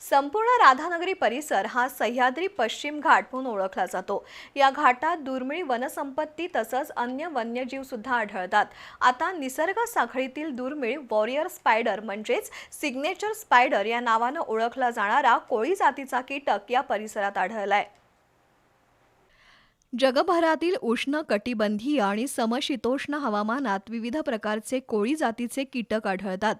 संपूर्ण राधानगरी परिसर हा सह्याद्री पश्चिम घाट म्हणून ओळखला जातो. या घाटात दुर्मिळ वनसंपत्ती तसंच अन्य वन्यजीव सुद्धा आढळतात. आता निसर्ग साखळीतील दुर्मिळ वॉरियर स्पायडर म्हणजेच सिग्नेचर स्पायडर या नावानं ओळखला जाणारा कोळी जातीचा कीटक या परिसरात आढळलाय. जगभरातील उष्ण कटिबंधीय आणि समशीतोष्ण हवामानात विविध प्रकारचे कोळी जातीचे कीटक आढळतात.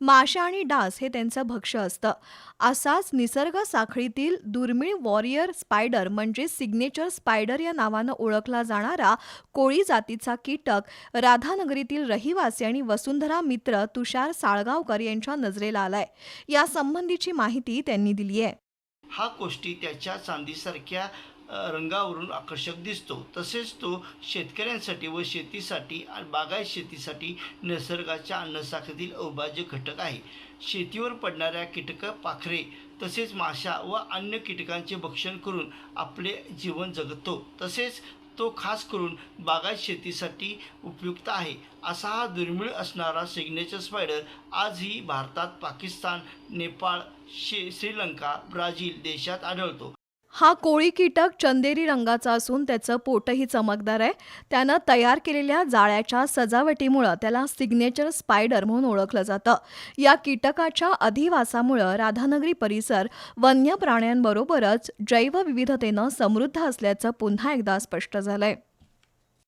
माशा आणि डास हे त्यांचं भक्ष्य असतं. असाच निसर्ग साखळीतील दुर्मिळ वॉरियर स्पायडर म्हणजे सिग्नेचर स्पायडर या नावानं ओळखला जाणारा कोळी जातीचा कीटक राधानगरीतील रहिवासी आणि वसुंधरा मित्र तुषार साळगावकर यांच्या नजरेला आलाय. यासंबंधीची माहिती त्यांनी दिली आहे हा गोष्टी त्याच्या चांदीसारख्या रंगावरून आकर्षक दिसतो. तसेच तो शेतकऱ्यांसाठी व शेतीसाठी आणि बागायत शेतीसाठी निसर्गाच्या अन्नसाखळीतील अविभाज्य घटक आहे. शेतीवर पडणाऱ्या कीटक पाखरे तसेच माशा व अन्य कीटकांचे भक्षण करून आपले जीवन जगतो. तसेच तो खास करून बागायत शेतीसाठी उपयुक्त आहे. असा हा दुर्मिळ असणारा सिग्नेचर स्पायडर आजही भारतात पाकिस्तान नेपाळ शे श्रीलंका ब्राझील देशात आढळतो. हा कोळी कीटक चंदेरी रंगाचा असून त्याचं पोटही चमकदार आहे. त्यानं तयार केलेल्या जाळ्याच्या सजावटीमुळं त्याला सिग्नेचर स्पायडर म्हणून ओळखलं जातं. या कीटकाच्या अधिवासामुळं राधानगरी परिसर वन्य प्राण्यांबरोबरच जैवविविधतेनं समृद्ध असल्याचं पुन्हा एकदा स्पष्ट झालंय.